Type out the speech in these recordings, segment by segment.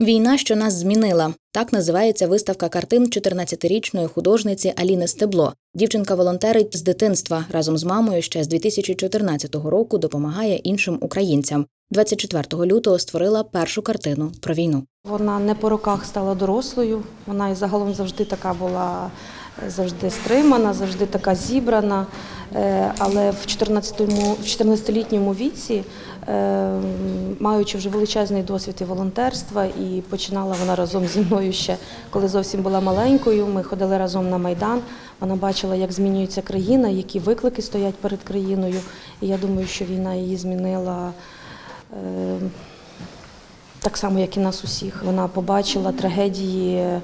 Війна, що нас змінила. Так називається виставка картин 14-річної художниці Аліни Стебло. Дівчинка волонтерить з дитинства разом з мамою ще з 2014 року допомагає іншим українцям. 24 лютого створила першу картину про війну. Вона не по роках стала дорослою. Вона і загалом завжди така була завжди стримана, завжди така зібрана. Е, Але в 14-му в 14-літньому віці, е, маючи вже величезний досвід і волонтерства, і починала вона разом зі мною ще, коли зовсім була маленькою. Ми ходили разом на майдан. Вона бачила, як змінюється країна, які виклики стоять перед країною. І я думаю, що війна її змінила. Так само, як і нас усіх. Вона побачила трагедії е,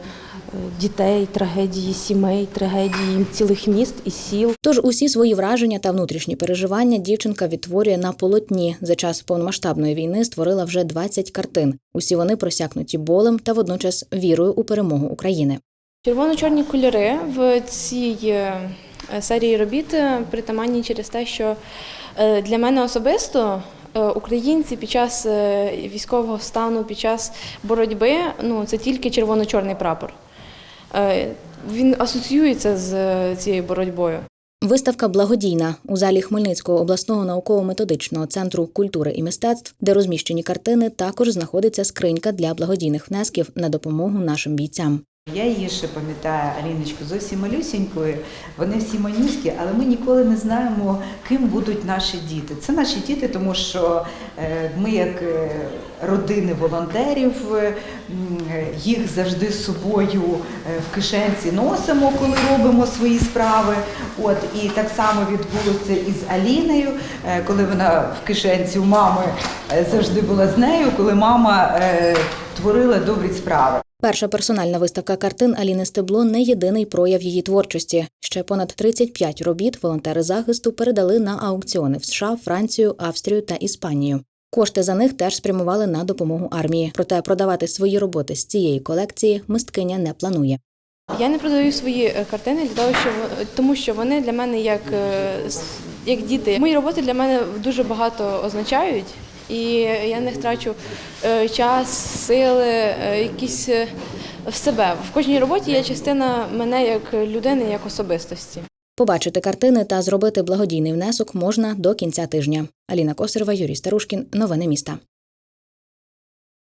дітей, трагедії сімей, трагедії цілих міст і сіл. Тож усі свої враження та внутрішні переживання дівчинка відтворює на полотні. За час повномасштабної війни створила вже 20 картин. Усі вони просякнуті болем та водночас вірою у перемогу України. Червоно-чорні кольори в цій е, серії робіт е, притаманні через те, що для мене особисто українці під час е, військового стану, під час боротьби, ну це тільки червоно-чорний прапор. Е, Він асоціюється з е, цією боротьбою. Виставка благодійна у залі Хмельницького обласного науково-методичного центру культури і мистецтв, де розміщені картини, також знаходиться скринька для благодійних внесків на допомогу нашим бійцям. Я її ще пам'ятаю Аліночку зовсім малюсінькою. Вони всі манюські, але ми ніколи не знаємо, ким будуть наші діти. Це наші діти, тому що е, ми, як е, родини волонтерів, е, їх завжди з собою в кишенці носимо, коли робимо свої справи. От і так само відбулося і з Аліною, коли вона в кишенці у мами завжди була з нею, коли мама творила добрі справи. Перша персональна виставка картин Аліни Стебло не єдиний прояв її творчості. Ще понад 35 робіт волонтери захисту передали на аукціони в США, Францію, Австрію та Іспанію. Кошти за них теж спрямували на допомогу армії. Проте продавати свої роботи з цієї колекції мисткиня не планує. Я не продаю свої е, картини для того, що во- тому що вони для мене як, е, як діти. Мої роботи для мене дуже багато означають, і я не втрачу е, час, сили, е, якісь е, в себе. В кожній роботі є частина мене як людини, як особистості. Побачити картини та зробити благодійний внесок можна до кінця тижня. Аліна Косарова, Юрій Старушкін. Новини міста.